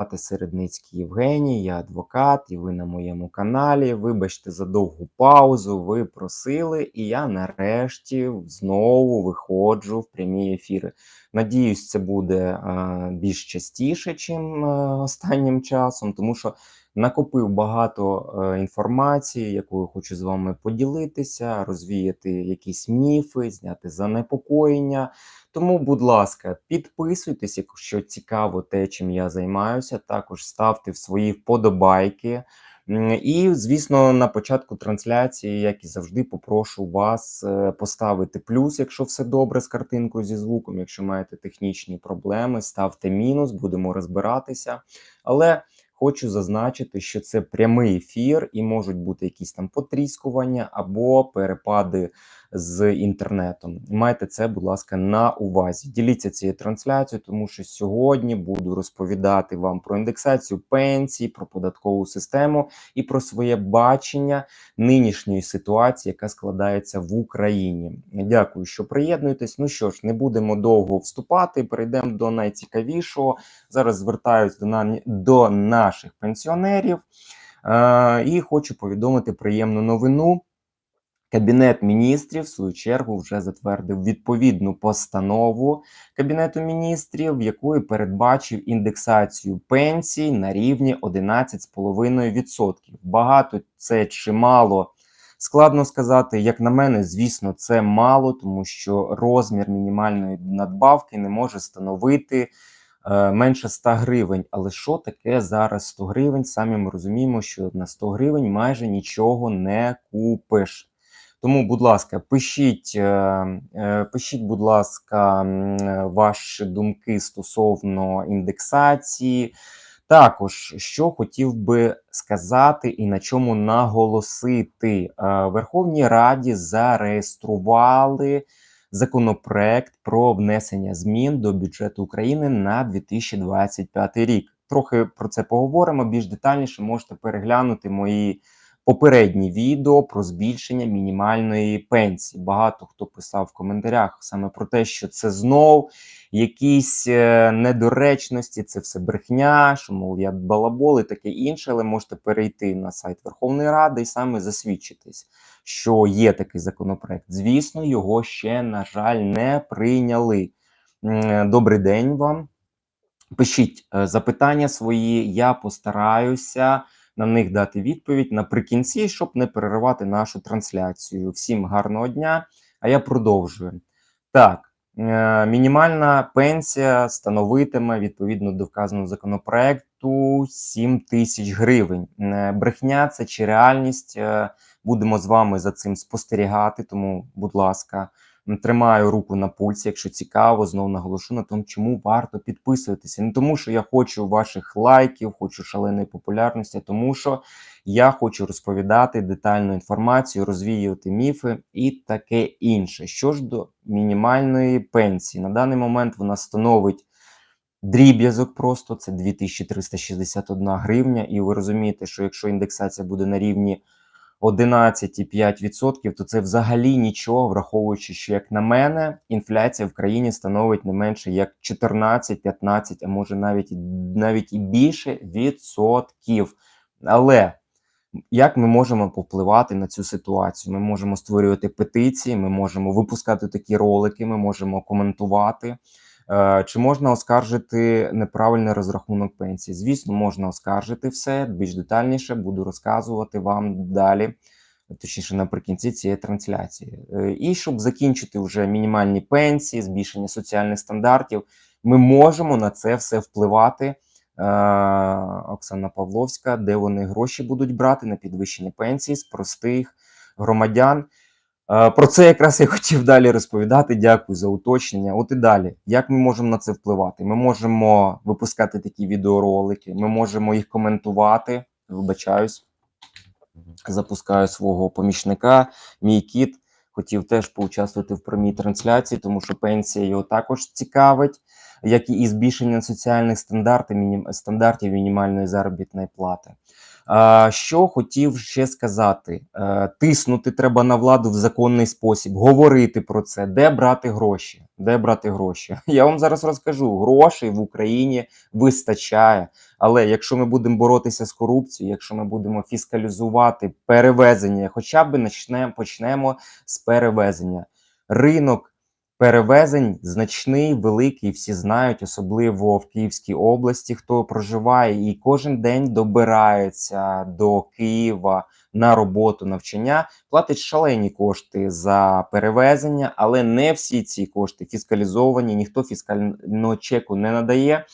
Звати Середницький Євгеній, я адвокат, і ви на моєму каналі. Вибачте за довгу паузу. Ви просили, і я нарешті знову виходжу в прямі ефіри. Надіюсь, це буде більш частіше, чим е, останнім часом, тому що накопив багато е, інформації, якою хочу з вами поділитися, розвіяти якісь міфи, зняти занепокоєння. Тому, будь ласка, підписуйтесь, якщо цікаво те, чим я займаюся. Також ставте в свої вподобайки. І, звісно, на початку трансляції, як і завжди, попрошу вас е, поставити плюс, якщо все добре з картинкою зі звуком. Якщо маєте технічні проблеми, ставте мінус, будемо розбиратися. Але хочу зазначити, що це прямий ефір, і можуть бути якісь там потріскування або перепади з інтернетом. Майте це, будь ласка, на увазі. Діліться цією трансляцією, тому що сьогодні буду розповідати вам про індексацію пенсій, про податкову систему і про своє бачення нинішньої ситуації, яка складається в Україні. Дякую, що приєднуєтесь. Ну що ж, не будемо довго вступати. Перейдемо до найцікавішого. Зараз звертаюсь до, на... до наших пенсіонерів е- і хочу повідомити приємну новину. Кабінет міністрів, в свою чергу, вже затвердив відповідну постанову Кабінету міністрів, в якої передбачив індексацію пенсій на рівні 11,5%. Багато це чи мало складно сказати. Як на мене, звісно, це мало, тому що розмір мінімальної надбавки не може становити е, менше 100 гривень. Але що таке зараз 100 гривень? Самі ми розуміємо, що на 100 гривень майже нічого не купиш. Тому, будь ласка, пишіть, е, е, пишіть, будь ласка, е, ваші думки стосовно індексації. Також, що хотів би сказати і на чому наголосити, Верховній Раді зареєстрували законопроект про внесення змін до бюджету України на 2025 рік. Трохи про це поговоримо більш детальніше. Можете переглянути мої попередні відео про збільшення мінімальної пенсії. Багато хто писав в коментарях саме про те, що це знов якісь е, недоречності, це все брехня, що мов я балабол і таке інше, але можете перейти на сайт Верховної Ради і саме засвідчитись, що є такий законопроект. Звісно, його ще, на жаль, не прийняли. Добрий день вам. Пишіть е, запитання свої, я постараюся на них дати відповідь наприкінці, щоб не переривати нашу трансляцію. Всім гарного дня! А я продовжую. Так, е, мінімальна пенсія становитиме відповідно до вказаного законопроекту 7 тисяч гривень. Е, Брехня це чи реальність. Е, Будемо з вами за цим спостерігати. Тому, будь ласка, тримаю руку на пульсі. Якщо цікаво, знову наголошу на тому, чому варто підписуватися. Не тому, що я хочу ваших лайків, хочу шаленої популярності, а тому що я хочу розповідати детальну інформацію, розвіювати міфи і таке інше. Що ж до мінімальної пенсії, на даний момент вона становить. Дріб'язок просто це 2361 гривня, і ви розумієте, що якщо індексація буде на рівні 11,5%, то це взагалі нічого, враховуючи, що як на мене, інфляція в країні становить не менше як 14-15, а може навіть навіть і більше відсотків. Але як ми можемо повпливати на цю ситуацію? Ми можемо створювати петиції, ми можемо випускати такі ролики, ми можемо коментувати. Е, Чи можна оскаржити неправильний розрахунок пенсії? Звісно, можна оскаржити все більш детальніше. Буду розказувати вам далі, точніше наприкінці цієї трансляції. Е, І щоб закінчити вже мінімальні пенсії, збільшення соціальних стандартів, ми можемо на це все впливати. Е, Оксана Павловська, де вони гроші будуть брати на підвищення пенсії з простих громадян. Е, Про це якраз я хотів далі розповідати. Дякую за уточнення. От і далі, як ми можемо на це впливати? Ми можемо випускати такі відеоролики, ми можемо їх коментувати. Вибачаюсь, запускаю свого помічника. Мій кіт хотів теж поучаствувати в прямій трансляції, тому що пенсія його також цікавить. як і збільшення соціальних стандартів, стандартів мінімальної заробітної плати. Що хотів ще сказати: Е, тиснути треба на владу в законний спосіб, говорити про це, де брати гроші. Де брати гроші? Я вам зараз розкажу: грошей в Україні вистачає. Але якщо ми будемо боротися з корупцією, якщо ми будемо фіскалізувати перевезення, хоча б почнемо з перевезення. Ринок перевезень значний, великий, всі знають, особливо в Київській області, хто проживає, і кожен день добирається до Києва на роботу, навчання, платить шалені кошти за перевезення, але не всі ці кошти фіскалізовані, ніхто фіскального чеку не надає.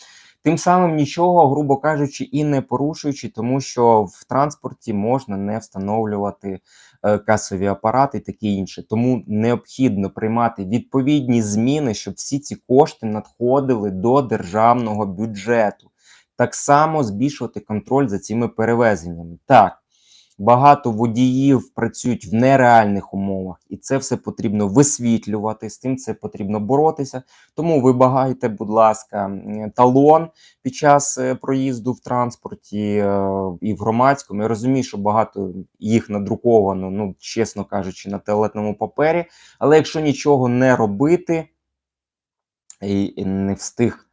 Тим самим нічого, грубо кажучи, і не порушуючи, тому що в транспорті можна не встановлювати е, касові апарати і таке інше. Тому необхідно приймати відповідні зміни, щоб всі ці кошти надходили до державного бюджету. Так само збільшувати контроль за цими перевезеннями. Так, багато водіїв працюють в нереальних умовах, і це все потрібно висвітлювати. З тим це потрібно боротися. Тому вибагайте, будь ласка, талон під час е, проїзду в транспорті е, і в громадському. Я розумію, що багато їх надруковано, ну чесно кажучи, на туалетному папері. Але якщо нічого не робити і, не встиг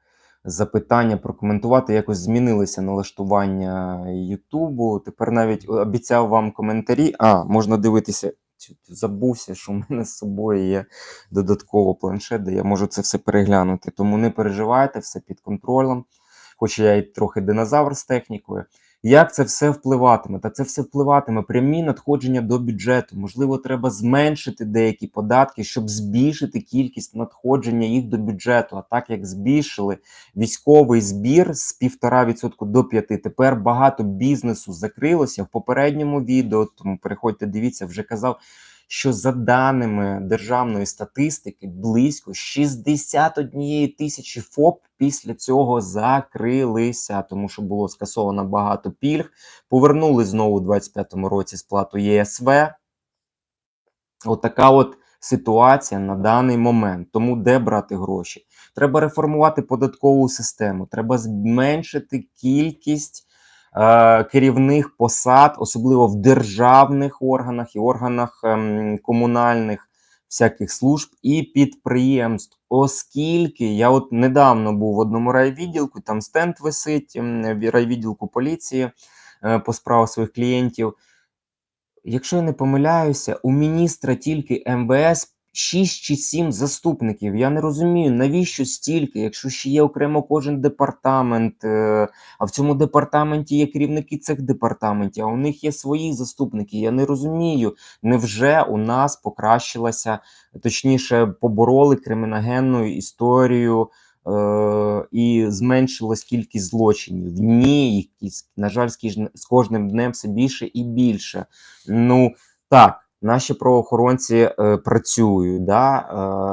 запитання прокоментувати, якось змінилися налаштування Ютубу. Тепер навіть обіцяв вам коментарі. А, можна дивитися. Забувся, що в мене з собою є додатково планшет, де я можу це все переглянути. Тому не переживайте, все під контролем. Хоч я і трохи динозавр з технікою. Як це все впливатиме? Та це все впливатиме прямі надходження до бюджету. Можливо, треба зменшити деякі податки, щоб збільшити кількість надходження їх до бюджету. А так як збільшили військовий збір з 1,5% до 5%, тепер багато бізнесу закрилося в попередньому відео. Тому переходьте, дивіться, вже казав. Що за даними державної статистики, близько 61 тисячі ФОП після цього закрилися, тому що було скасовано багато пільг. Повернули знову у 25-му році сплату ЄСВ. Отака от ситуація на даний момент. Тому де брати гроші? Треба реформувати податкову систему, треба зменшити кількість керівних посад, особливо в державних органах і органах ем, комунальних всяких служб і підприємств. Оскільки я от недавно був в одному райвідділку, там стенд висить ем, в райвідділку поліції е, по справах своїх клієнтів. Якщо я не помиляюся, у міністра тільки МВС 6 чи 7 заступників. Я не розумію, навіщо стільки, якщо ще є окремо кожен департамент, е, а в цьому департаменті є керівники цих департаментів, а у них є свої заступники. Я не розумію, невже у нас покращилася, точніше, побороли криміногенну історію. Е, і зменшилась кількість злочинів. Ні, їх на жаль, з кожним днем все більше і більше. Ну так, наші правоохоронці е, працюють. Да?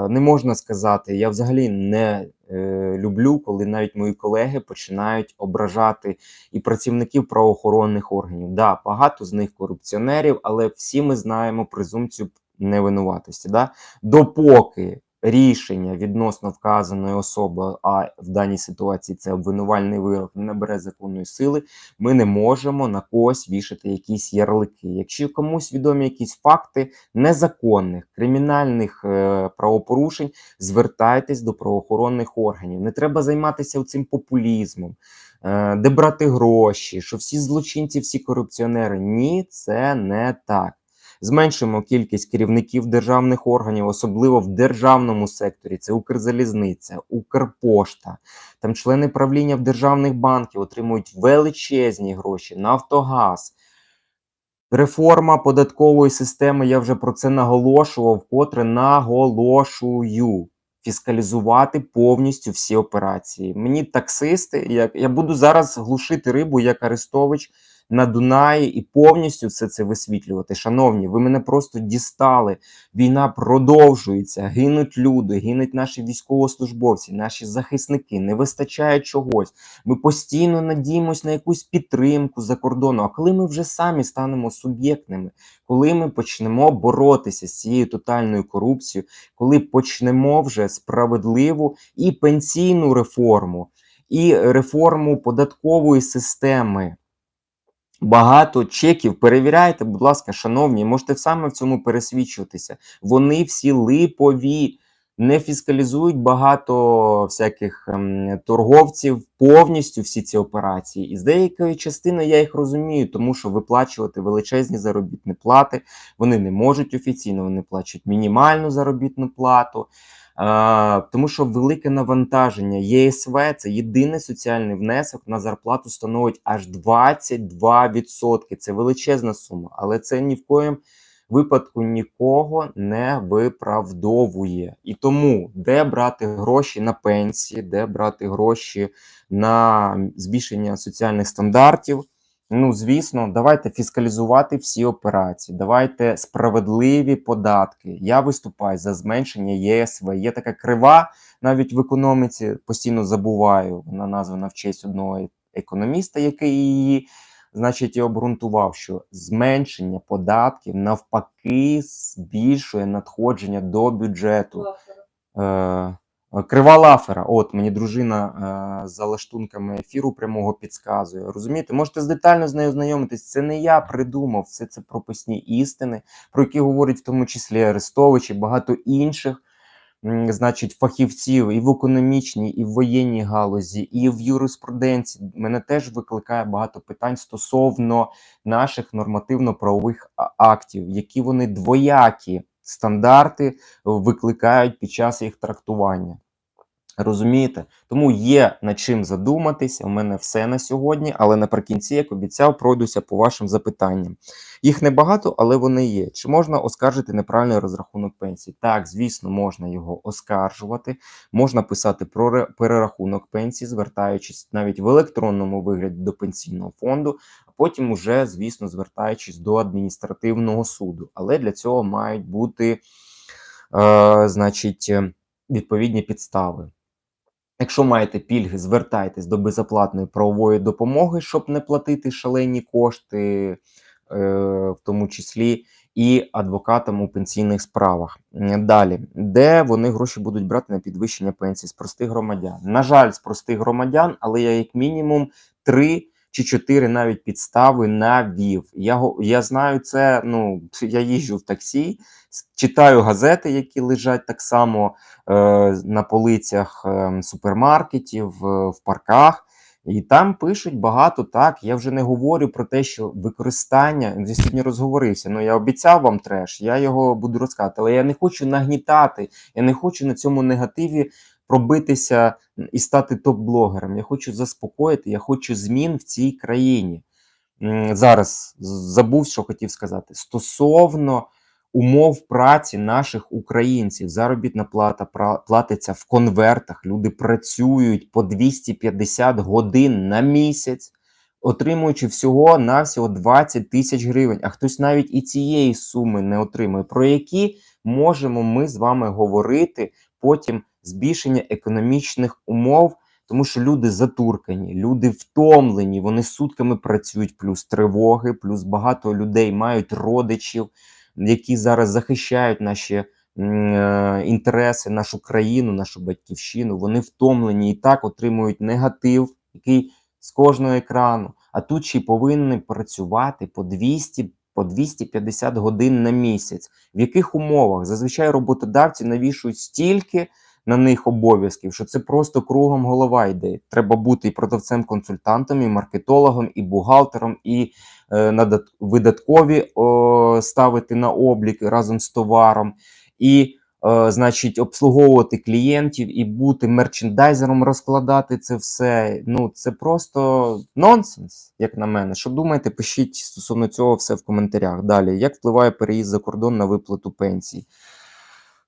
Е, не можна сказати, я взагалі не е, люблю, коли навіть мої колеги починають ображати і працівників правоохоронних органів. Да, багато з них корупціонерів, але всі ми знаємо презумпцію невинуватості. Да? Допоки рішення відносно вказаної особи, а в даній ситуації це обвинувальний вирок, не набере законної сили, ми не можемо на когось вішати якісь ярлики. Якщо комусь відомі якісь факти незаконних кримінальних е, правопорушень, звертайтесь до правоохоронних органів. Не треба займатися цим популізмом, е, де брати гроші, що всі злочинці, всі корупціонери. Ні, це не так. Зменшуємо кількість керівників державних органів, особливо в державному секторі. Це Укрзалізниця, Укрпошта. Там члени правління в державних банків отримують величезні гроші, Нафтогаз. Реформа податкової системи, я вже про це наголошував, вкотре наголошую. Фіскалізувати повністю всі операції. Мені таксисти, як я буду зараз глушити рибу як Арестович на Дунаї і повністю все це висвітлювати. Шановні, ви мене просто дістали. Війна продовжується, гинуть люди, гинуть наші військовослужбовці, наші захисники. Не вистачає чогось. Ми постійно надіємось на якусь підтримку за кордону. А коли ми вже самі станемо суб'єктними, коли ми почнемо боротися з цією тотальною корупцією, коли почнемо вже справедливу і пенсійну реформу, і реформу податкової системи. Багато чеків перевіряйте, будь ласка, шановні, можете саме в цьому пересвідчуватися. Вони всі липові, не фіскалізують багато всяких ем, торговців повністю всі ці операції. І з деякої частини я їх розумію, тому що виплачувати величезні заробітні плати вони не можуть офіційно, вони плачуть мінімальну заробітну плату. Тому що велике навантаження ЄСВ це єдиний соціальний внесок на зарплату становить аж 22%. Це величезна сума, але це ні в коїм випадку нікого не виправдовує. І тому де брати гроші на пенсії, де брати гроші на збільшення соціальних стандартів. Ну, звісно, давайте фіскалізувати всі операції, давайте справедливі податки. Я виступаю за зменшення ЄСВ. Є така крива навіть в економіці, постійно забуваю. Вона названа в честь одного економіста, який її, значить, і обґрунтував, що зменшення податків навпаки збільшує надходження до бюджету. Е, Крива лафера, от мені дружина е, за лаштунками ефіру прямого підказує. Розумієте, можете детально з нею знайомитись. Це не я придумав, все це прописні істини, про які говорять в тому числі Арестович і багато інших, м, значить, фахівців і в економічній, і в воєнній галузі, і в юриспруденції. Мене теж викликає багато питань стосовно наших нормативно-правових актів, які вони двоякі стандарти викликають під час їх трактування. Розумієте? Тому є над чим задуматися. У мене все на сьогодні, але наприкінці, як обіцяв, пройдуся по вашим запитанням. Їх небагато, але вони є. Чи можна оскаржити неправильний розрахунок пенсії? Так, звісно, можна його оскаржувати. Можна писати про перерахунок пенсії, звертаючись навіть в електронному вигляді до пенсійного фонду, а потім уже, звісно, звертаючись до адміністративного суду. Але для цього мають бути, е, значить, відповідні підстави. Якщо маєте пільги, звертайтесь до безоплатної правової допомоги, щоб не платити шалені кошти, е, в тому числі і адвокатам у пенсійних справах. Далі, де вони гроші будуть брати на підвищення пенсій з простих громадян? На жаль, з простих громадян, але я як мінімум три чи чотири навіть підстави навів. Я, я знаю це. Ну я їжджу в таксі, читаю газети, які лежать так само е, на полицях е, супермаркетів, е, в парках. І там пишуть багато так. Я вже не говорю про те, що використання я сьогодні розговорився. Ну я обіцяв вам треш, я його буду розказати, але я не хочу нагнітати, я не хочу на цьому негативі пробитися і стати топ-блогером. Я хочу заспокоїти, я хочу змін в цій країні. Зараз забув, що хотів сказати. Стосовно умов праці наших українців, заробітна плата платиться в конвертах. Люди працюють по 250 годин на місяць, отримуючи всього навсього 20 тисяч гривень. А хтось навіть і цієї суми не отримує. Про які можемо ми з вами говорити потім збільшення економічних умов. Тому що люди затуркані, люди втомлені, вони сутками працюють, плюс тривоги, плюс багато людей мають родичів, які зараз захищають наші е, інтереси, нашу країну, нашу батьківщину. Вони втомлені і так отримують негатив, який з кожного екрану. А тут ще й повинні працювати по 200 по 250 годин на місяць. В яких умовах? Зазвичай роботодавці навішують стільки на них обов'язків, що це просто кругом голова йде. Треба бути і продавцем-консультантом, і маркетологом, і бухгалтером, і е, надат- видаткові о, ставити на облік разом з товаром, і, е, значить, обслуговувати клієнтів, і бути мерчендайзером, розкладати це все. Ну, це просто нонсенс, як на мене. Що думаєте, пишіть стосовно цього все в коментарях. Далі, як впливає переїзд за кордон на виплату пенсій?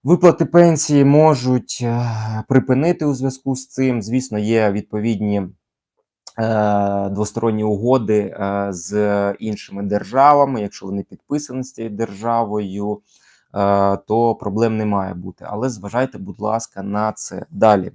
Виплати пенсії можуть е, припинити у зв'язку з цим. Звісно, є відповідні е, двосторонні угоди е, з іншими державами. Якщо вони підписані з цією державою, то проблем не має бути. Але зважайте, будь ласка, на це далі.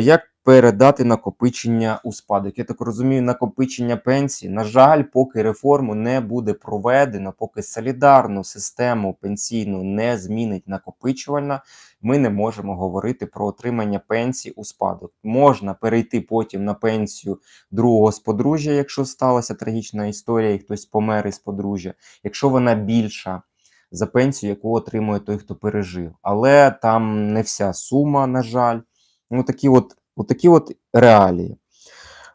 Як передати накопичення у спадок? Я так розумію, накопичення пенсії. На жаль, поки реформу не буде проведено, поки солідарну систему пенсійну не змінить накопичувальна, ми не можемо говорити про отримання пенсії у спадок. Можна перейти потім на пенсію другого з подружжя, якщо сталася трагічна історія, і хтось помер із подружжя, якщо вона більша. За пенсію, яку отримує той, хто пережив, але там не вся сума, на жаль. Ну, такі от, от такі от реалії.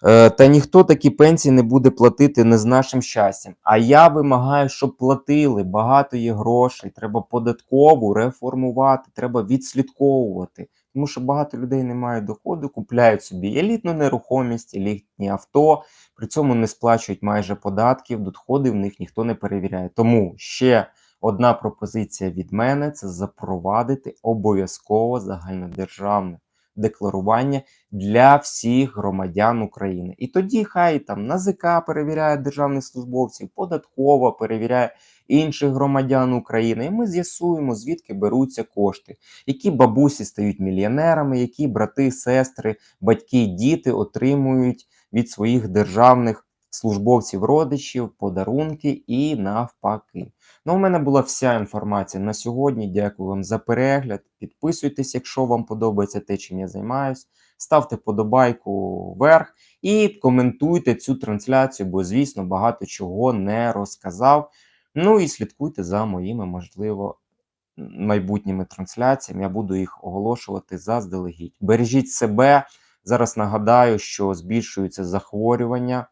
Е, та ніхто такі пенсії не буде платити не з нашим щастям. А я вимагаю, щоб платили. Багато є грошей. Треба податкову реформувати, треба відслідковувати. Тому що багато людей не мають доходу, купляють собі елітну нерухомість, елітні авто, при цьому не сплачують майже податків, доходи в них ніхто не перевіряє. Тому ще одна пропозиція від мене це запровадити обов'язково загальнодержавне декларування для всіх громадян України. І тоді хай там НАЗК перевіряє державних службовців, податкова перевіряє інших громадян України. І ми з'ясуємо, звідки беруться кошти, які бабусі стають мільйонерами, які брати, сестри, батьки, діти отримують від своїх державних службовців, родичів, подарунки і навпаки. Ну, у мене була вся інформація на сьогодні. Дякую вам за перегляд. Підписуйтесь, якщо вам подобається те, чим я займаюсь. Ставте подобайку вверх і коментуйте цю трансляцію, бо, звісно, багато чого не розказав. Ну і слідкуйте за моїми, можливо, майбутніми трансляціями. Я буду їх оголошувати заздалегідь. Бережіть себе. Зараз нагадаю, що збільшуються захворювання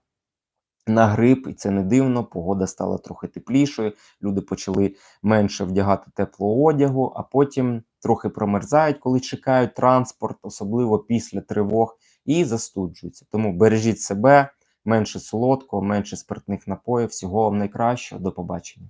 на грип, і це не дивно. Погода стала трохи теплішою. Люди почали менше вдягати теплого одягу, а потім трохи промерзають, коли чекають транспорт, особливо після тривог, і застуджуються. Тому бережіть себе, менше солодкого, менше спиртних напоїв. Всього вам найкращого. До побачення.